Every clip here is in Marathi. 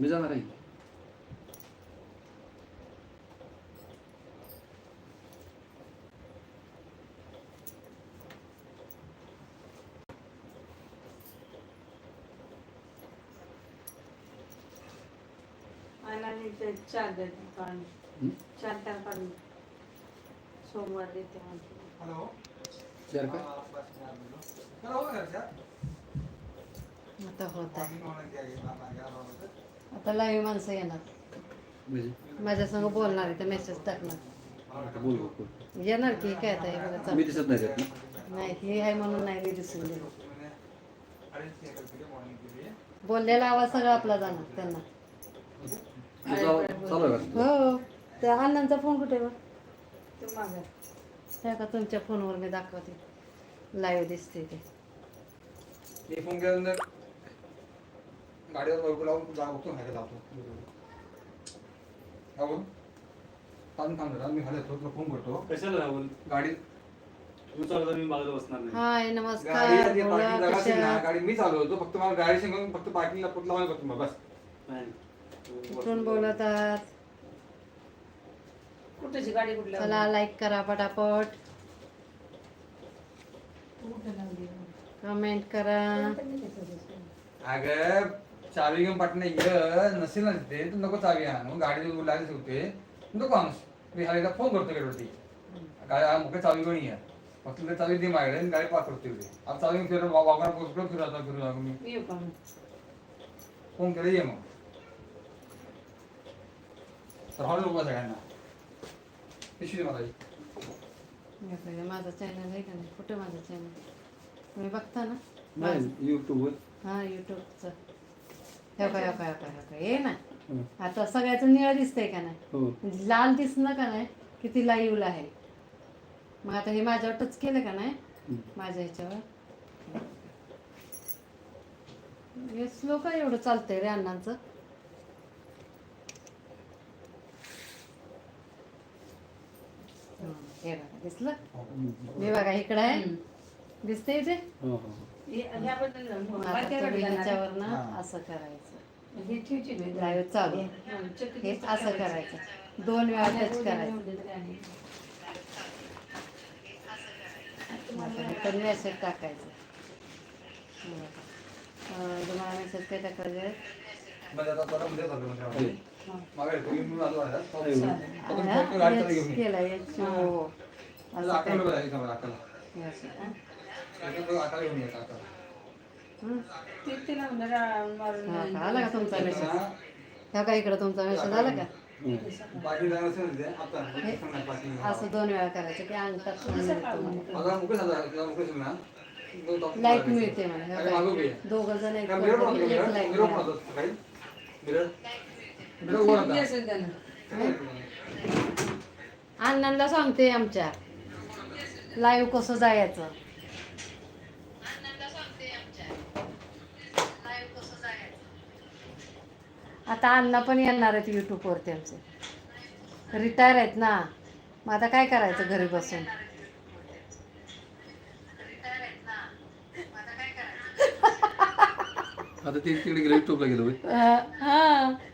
मी जाणार आहे आणि ते चार देते काढून हं? चार तार काढून सोमवार देते म्हणते हॅलो चार का आता होत आहे आता लाईव्ह माणसं येणार. म्हणजे? माझ्या संग बोलणार आहे तर मेसेज टाकणार. येणार की काय आता हे बघा मी चालू. दिसत नाही हे आहे म्हणून नाही मी दिसून दिलं बोललेला आवाज सगळा आपला जाणार त्यांना. का? हो त्या अण्णांचा फोन कुठे बघ? का तुमच्या फोनवर मी दाखवते. लाईव्ह दिसते ते. फोन गाडीवर बरोबर लावून जा बघतो खायला जातो. का बोल थांब जरा मी खाली येतो तुला फोन करतो. कशाला राहुल? गाडी तू मी बाजूला बसणार नाही. हाय गाडी नमस्कार आधी बोला parking जागा असेल ना, कशा गाडी मी चालवतो फक्त मला गाडी सांगून फक्त पार्किंगला फक्त लावायला करतो बस. नाही. तू कुठून बस- बोलत आहात. कुठेची गाडी कुठल्या चला लाईक करा पटापट. कमेंट करा. अगं चावी घेऊन पाठणे ये नसेल ना तिथे तर नको चावी आणून गाडी लागली होते. नको माणूस मी ह्याला एकदा फोन करतो गाडीवरती गाडी मुख्य चावी घेऊन ये. फक्त ते चावी दे माझ्याकडे आणि गाडी पार्क करते इथे. आता चावी घेऊन फिरून वाघाला पोहोचलो फिरू आता फिरू आता मी. मग? फोन केलं ये मग. तर हॉल नको सगळ्यांना पिशवी मला ही. हे माझा चॅनल आहे का नाही? कुठं माझा चॅनल तुम्ही बघता ना? नाही युट्यूबवर हा युट्यूबचं हे काय हे काय हे काय हे ना. हं. आता सगळ्याचं निळं दिसतंय का नाही? हो. म्हणजे लाल दिसणं का नाही किती लाईव्हला आहे? मग आता हे माझ्यावर टच केलं का नाही? हं. माझ्या ह्याच्यावर? हे स्लो का एवढं चालतंय रे अण्णांचं? हं, हे बघा दिसलं? मी बघा इकडं आहे. दिसते इथे? हो हो. हे- ह्याबद्दल ना, हा. असं करायचं. हे. लाईव्ह चालू. हं, हे असं करायचं. दोन वेळा टच करायचं. तर मेसेज टाकायचं. हं. तुम्हाला मेसेज काय टाकायचं म्हणजे घेऊन ये. केलं एच ओ तुझं असं अक्कल काय बघा, इथं बघा, अक्कल. हे असं, हं? इथं बघा, अक्कल घेऊन ये, अक्कल. हं? ते तिला म्हणलं रा- मारून हा का? आला का तुमचा मेसेज हा, ह्या का इकडं तुमचा मेसेज आला का. असं दोन वेळा करायचं की तास लाइट. मिळते मला. दोघ जण एक? लाइट. अण्णांना सांगते आमच्या लाईव्ह कसं जायचं आता अण्णा पण येणार आहेत युट्यूबवरती आमचे. रिटायर आहेत ना. मग आता काय करायचं घरी बसून? आता ते तिकडे गेलं युट्यूबला गेलो हा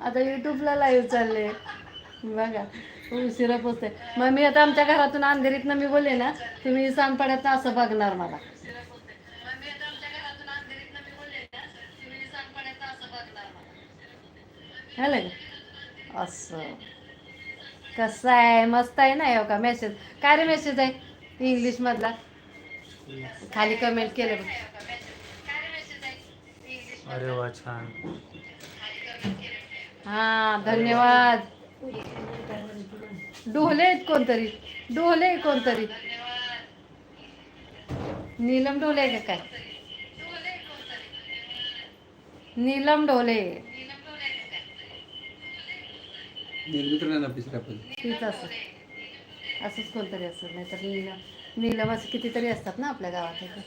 आता युट्यूबला लाईव्ह चालले. बघा उशिरा पोचते मग मी आता आमच्या घरातून अंधेरीतनं मी बोलले ना तुम्ही सांगपाड्यात असं बघणार मला. झालं का? असं. कसं आहे? मस्त आहे ना हो का मेसेज काय रे मेसेज आहे? इंग्लिश मधला. खाली कमेंट केले बघ. अरे वा छान. हा धन्यवाद. डोले आहेत कोणतरी. डोले आहे कोणतरी. नीलम डोले आहे का काय? नीलम डोले निर्मित्र ना पण तीच असं. असंच कोणतरी असं नाहीतर नीलम नीलम असं कितीतरी असतात ना आपल्या गावात इथे.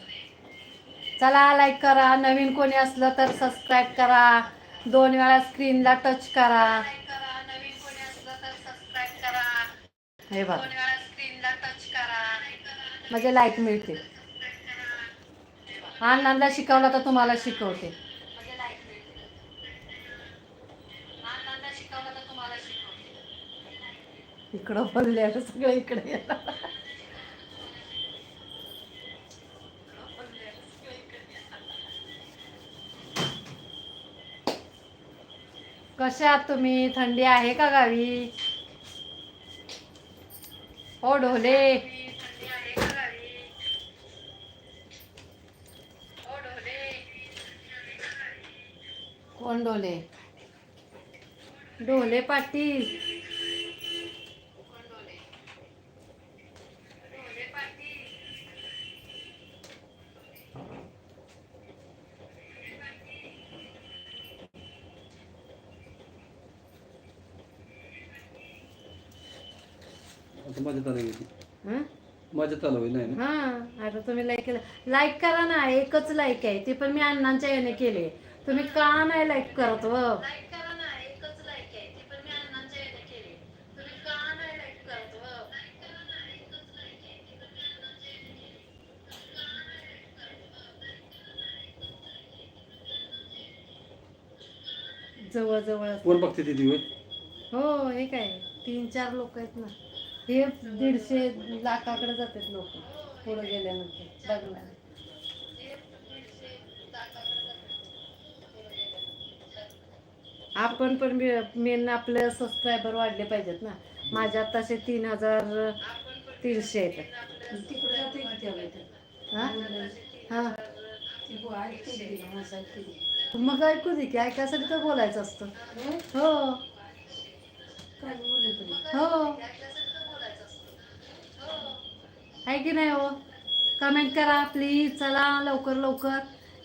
चला लाईक करा. नवीन कोणी असलं तर सबस्क्राईब करा. दोन वेळा स्क्रीनला टच करा. हे बघ. म्हणजे लाईक मिळते अण्णांना शिकवलं तर तुम्हाला शिकवते. इकडं बोलले सगळं इकडे कशा आहात तुम्ही? थंडी आहे का गावी? हो ढोले. कोण ढोले? ढोले पाटील. हं? माझ्यात आलं होय, नाही ना? हा आता तुम्ही लाईक केलं. लाईक करा ना एकच लाईक आहे. ती पण मी अण्णांच्या याने केले. तुम्ही का नाही लाईक करत व? जवळ जवळ कोण बघते ती होय हो हे काय? तीन चार लोक आहेत ना. हे दीडशे लाखाकडे जातात लोक. पुढे गेल्यानंतर आपण पण मेन आपले सबस्क्रायबर वाढले पाहिजेत ना. माझ्या तसे तीन हजार तीनशे आहेत. हा? हा. मग ऐकू दे की ऐकायसाठी तर बोलायचं असतं. होय? हो? हो. आहे की नाही हो? कमेंट करा प्लीज चला लवकर लवकर.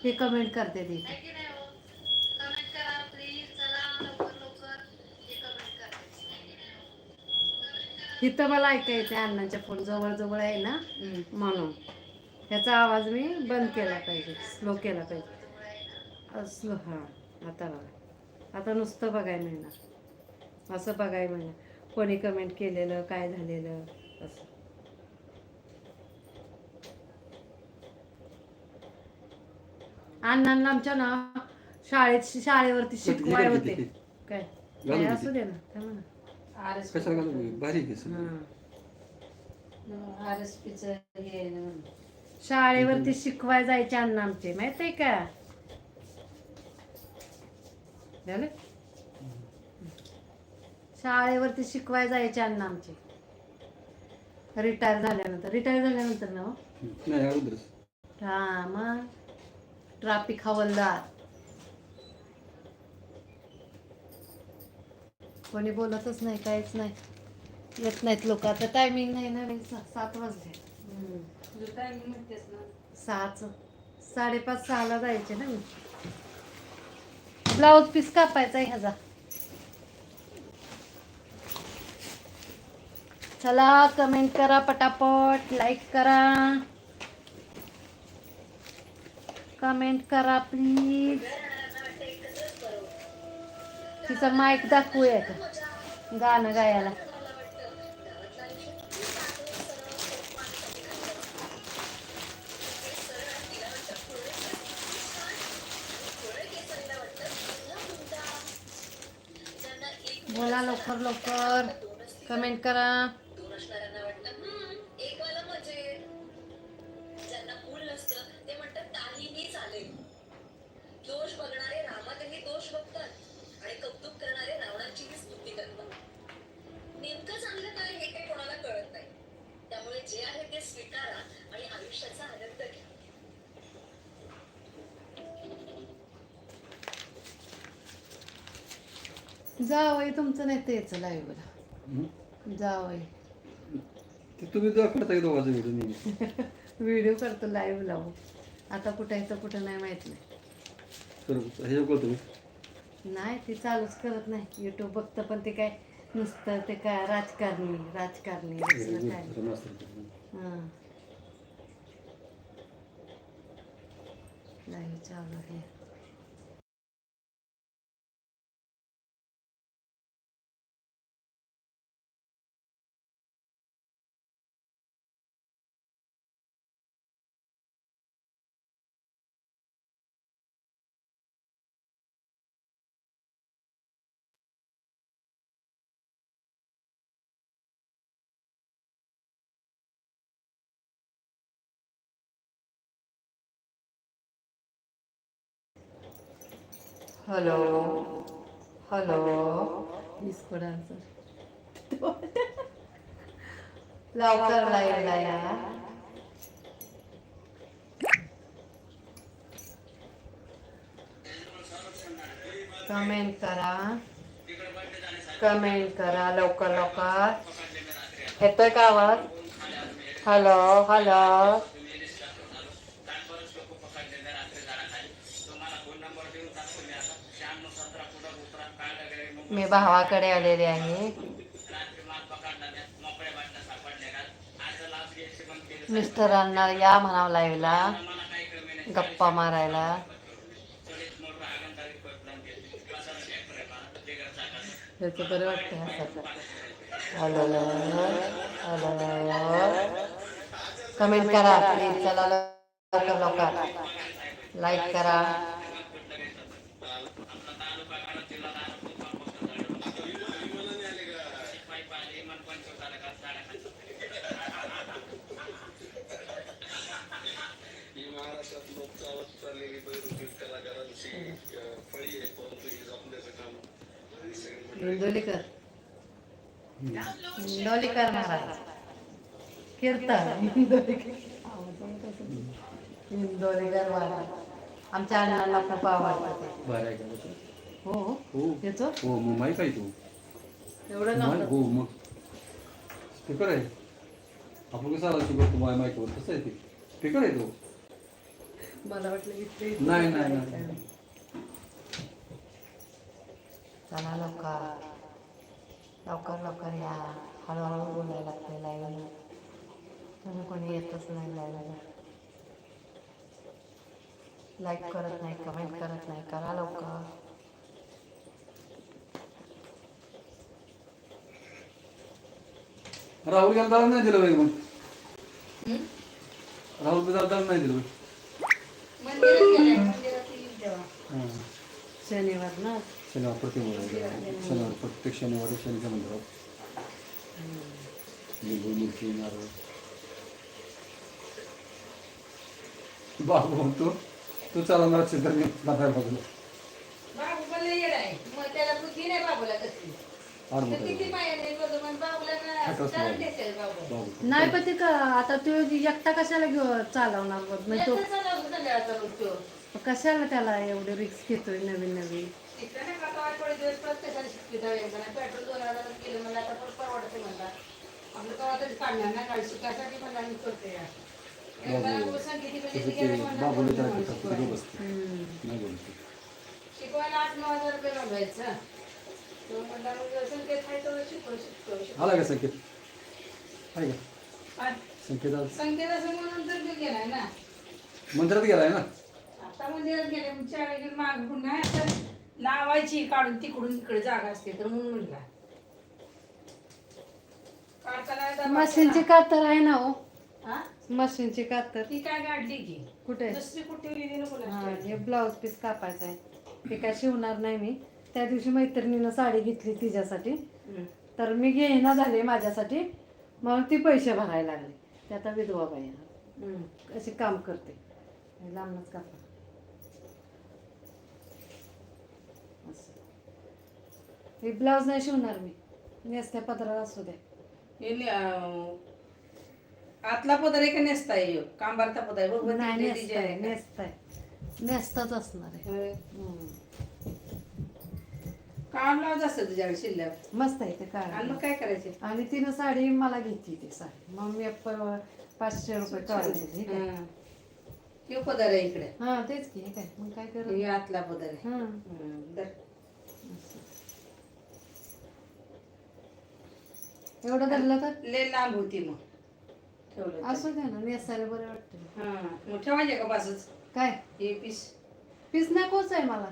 हे कमेंट करते ती. इथं मला ऐका येते अण्णांच्या फोन जवळ जवळ आहे ना. म्हणून. ह्याचा आवाज मी बंद केला पाहिजे स्लो केला पाहिजे. स्लो हां. आता बघा. आता नुसतं बघायला मिळणार. असं बघायला मिळणार. कोणी कमेंट केलेलं काय झालेलं असं. अण्णांना आमच्या ना शाळेत शाळेवरती शिकवाय होते? काय? असू दे ना कशाला घालू भारी आहे की हां. RSP चं हे आहे ना. म्हणून. शाळेवरती शिकवाय जायचे अण्णा आमचे. माहीत आहे का? झालं शाळेवरती शिकवाय जायचे अण्णा आमचे. रिटायर झाल्यानंतर. रिटायर झाल्यानंतर ना हो? नाही अगोदरच. हा मग? ट्राफिक हवालदार. कोणी बोलतच नाही काहीच नाही. येत नाहीत लोक. आता टायमिंग नाही ना सा- सात वाजले. हम्म. सहाच साडेपाच सहाला जायचे ना मी. ब्लाऊज पीस कापायचा आहे ह्याचा. चला कमेंट करा पटापट लाईक करा. कमेंट करा प्लीज तिचा माईक दाखवूया का गाणं गायला. बोला लवकर लवकर. कमेंट करा. ज्यांना मूल नसतं ते म्हणतात काहीही चालेल दोष बघणारे रामातही दोष बघतात आणि कौतुक करणारे रावणाचीही स्तुती करतात नेमकं चांगलं काय हे काही कोणाला कळत नाही. त्यामुळे जे आहे ते स्वीकारा आणि आयुष्याचा आनंद घ्या जावई तुमचं नाही तेच लाईव्हला. जावई. ते तुम्ही जेव्हा करता की दोघांचा व्हिडिओ नेहमी व्हिडिओ करतो लाईव्ह लावू आता कुठं आहे तर कुठं नाही माहीत नाही. हे करतो मी. नाही ती चालूच करत नाही. युट्यूब बघतं पण ते काय नुसतं ते काय राजकारणी राजकारणी दुसरं काय. हां. लाईव्ह चालू आहे. हॅलो हॅलो इसको डान्सर लवकर लाईव्हला या कमेंट करा. कमेंट करा लवकर लवकर. येतोय का आवाज? हॅलो हॅलो मी भावाकडे आलेले आहे. मिस्टरांना या म्हणावं लाईव्हला गप्पा मारायला. त्याचं बरं वाटतं हसायचं हॅलो कमेंट करा प्लीज चला लवकर लवकर. लाईक करा. इंदोलीकर इंदोलीकर महाराज. कीर्तन. इंदोलीकर इंदोलीकर महाराज. आमच्या अण्णांना खूप आवडतं ते. बाहेर आहे का त्याचं? हो हो. येतो? हो मग माहीत आहे तू. एवढं माहित- हो मग. स्पीकर आहे. आपण कसं आला शिकवतो माझ्या माहितीवर कसं आहे ते? स्पीकर आहे तो. मला वाटलं इथे नाही नाही नाही. चला लवकर. लवकर लवकर या. हळूहळू बोलायला लागते लाईव्हला तुम्ही कोणी येतच नाही लाईव्हला लाईक करत नाही कमेंट करत नाही. करा लवकर. राहुल गेला दाल नाही दिलं बाई मग. राहुल दाल नाही दिलं शनिवार ना? शनिवार प्रति शनिवार प्रत्येक शनिवारी शनीच्या मंदिरात लिंबू मिरची नारळ बाबू म्हणतो तू चालवणार असेल तर मी बाजूला बाबू पण लय येडा आहे. मग त्याला बुद्धी नाही बाबूला कसली. पण नाही. ते का आता तो एकटा कशाला घेऊ चालवणार म्हणजे तो? कशाला त्याला एवढे रिक्स घेतोय नवीन नवीन? शिकवायला. आठ नऊ हजार रुपये संकेत. आला का संकेत? आहे का? काय? संकेत मंदिरात गेलाय ना? आता मंदिरात गेले मग पुन्हा आता लावायची काढून तिकडून इकडे जागा असते तर म्हणून म्हणला. काढताना मशीनची कातर आहे ना हो. हा? मशीनची कातर. ती काय काढली की? कुठे? दुसरी कुठे गेली नको हा हे ब्लाऊज पीस कापायचं आहे. ते काय शिवणार नाही मी. त्या दिवशी मैत्रिणीनं साडी घेतली तिच्यासाठी. तर मी घेईना झाले माझ्यासाठी. मग ती पैसे भरायला लागले. ते आता विधवा बाई आहे. अशी काम करते. लांबनच कापा. हे ब्लाऊज नाही शिवणार मी. नेसत्या पदराला असू द्या हे अं, आतला पदर आहे का नेसता आहे कांबारचा पदर आहे. बरोबर नाही नेसताय आहे? नेसताय. नेसताच असणार आहे. होय. हम्म. काढ लावत असतं तुझ्याकडे शिल्लक मस्त आहे ते आणि काय मग काय करायचे? आणि तिनं साडी मला घेतली ती साडी. मग मी प- पाचशे रुपये काढून दिली? हं. हे पदर आहे इकडे. हा तेच की हे काय मग काय कर? हे आतला पदर आहे. हा. हं, एवढं धरलं तर? लय लांब होती मग. ठेवलं. असू द्या ना नेसायला बरं वाटतं. हं, मग ठेवायचे का पासच काय? हे पीस. पीस नकोच आहे मला.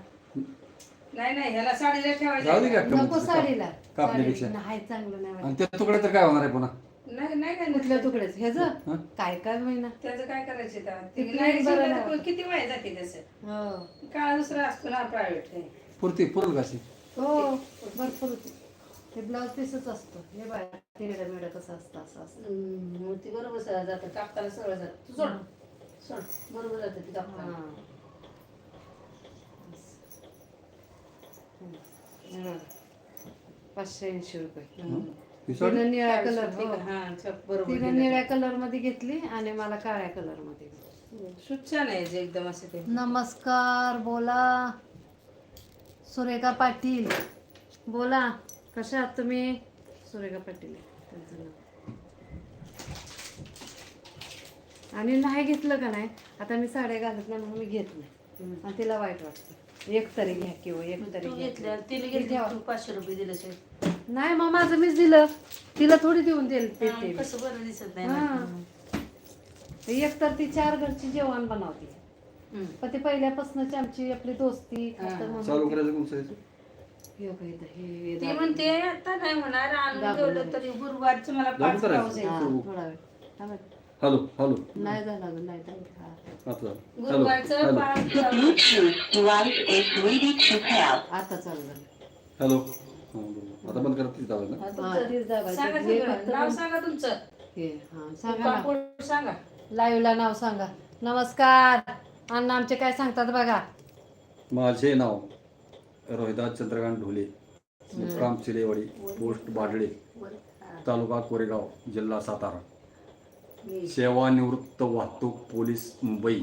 नाही नाही ह्याला साडीला जाऊ दे ठेवायचे का नको साडीला. काप- कापण्यापेक्षा साडी- नाही चांगलं नाही आणि वाटत. त्या तुकडे तर काय होणार आहे पुन्हा? नाही नाही काय कुठल्या नाही तुकडेच ह्याच हं? काय काय होईना? त्याचं काय करायचं? ते ते नाही बरं तर. किती वय जाते त्याचं? हो. काळ दुसरा असतो ना प्रायव्हेट पुरती पुरल का अशी हो भरपूर होती. हे ब्लाऊज पीसच असतो. हे बाय तिरडं मिरडं कसं असतं असं असतं. मग ती बरोबर सरळ जातं. कापताना सरळ जात. तू सोड. सोड. बरोबर जातं ती कापताना. हा. हे बघा. पाचशे ऐंशी रुपये. निळ्या कलर हा. छप बरोबर तिनं दिलं. निळ्या कलरमध्ये घेतली आणि मला काळ्या कलरमध्ये. शूट छान आहे जे एकदम असे ते. नमस्कार बोला. सुरेखा पाटील. बोला. कशा आहात तुम्ही सुरेखा पाटील त्यांचं नाव आणि नाही घेतलं का नाही आता मी साड्या घालत नाही म्हणून मी घेत नाही आणि तिला वाईट वाटतं एक तरी घ्या किंवा एक तरी घ्या. घेतली पाचशे रुपये दिले असेल नाही मग माझं मीच दिलं तिला थोडी देऊन देईल. कसं बरं दिसत नाही हा. एक तर ती चार घरची जेवण बनवते हम्म. पण ते पहिल्यापासूनच आमची आपली दोस्ती म्हणून चालू करायचं कोणतं? हे बघ इथं, हे- हे ती. म्हणते आता नाही म्हणणार आणून दाबून ठेवलं तरी गुरुवारचं मला पाच करायचं. पाऊस आहे हा, सुरू. थोडा वेळ थांबा. हॅलो हॅलो नाही झालं अजून, नाही झालं. हा. आता. हॅलो गुरुवारचं हॅलो पाच Bluetooth device is ready to pair. आता चालू झालं हॅलो हा, बरोबर. आता बंद करा तिथे आवाज ना हा, हा, तुमचं- तेच दाबायचं. सांगा हे सगळं. फक्त- नाव सांगा तुमचं हे, हा, सांगा ना. सांगा लाईव्हला नाव सांगा नमस्कार अण्णा आमचे काय सांगतात बघा माझे नाव रोहिदास चंद्रकांत ढोले मुक्काम चिलेवाडी पोस्ट बाडळे तालुका कोरेगाव जिल्हा सातारा. सेवानिवृत्त वाहतूक पोलीस मुंबई.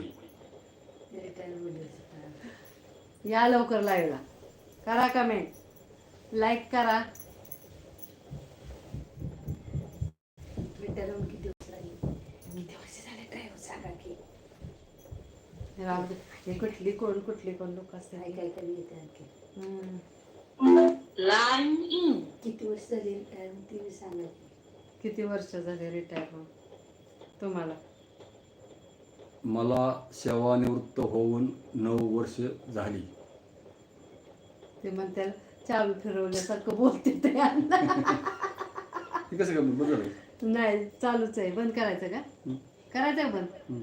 या लवकर लाईव्हला. करा कमेंट लाईक करा. कुठली कोण कुठली कोण लोक असते Line in. किती वर्ष झाली ती सांगा किती वर्ष झाले रिटायर होऊन तुम्हाला मला सेवानिवृत्त होऊन नऊ वर्ष झाली ते म्हणते चालू फिरवल्यासारखं बोलते ते. हे कसं काय बदल नाही चालूच आहे बंद करायचं का हं. करायचं आहे बंद हं.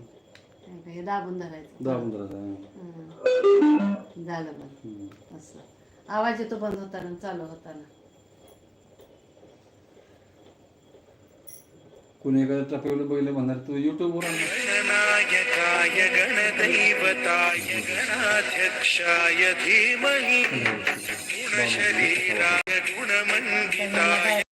नाही का, हे दाबून धरायचं दहा पंधरा हं. झालं बंद हं. आवाज येतो बंद होताना चालू होताना. कुणी एखाद्या ट्रॅफिकला बघितलं म्हणणार तू युट्यूबवर आण. गणनायकाय गणदैवताय गणाध्यक्षाय धीमहि गुणशरीराय गुणमण्डिताय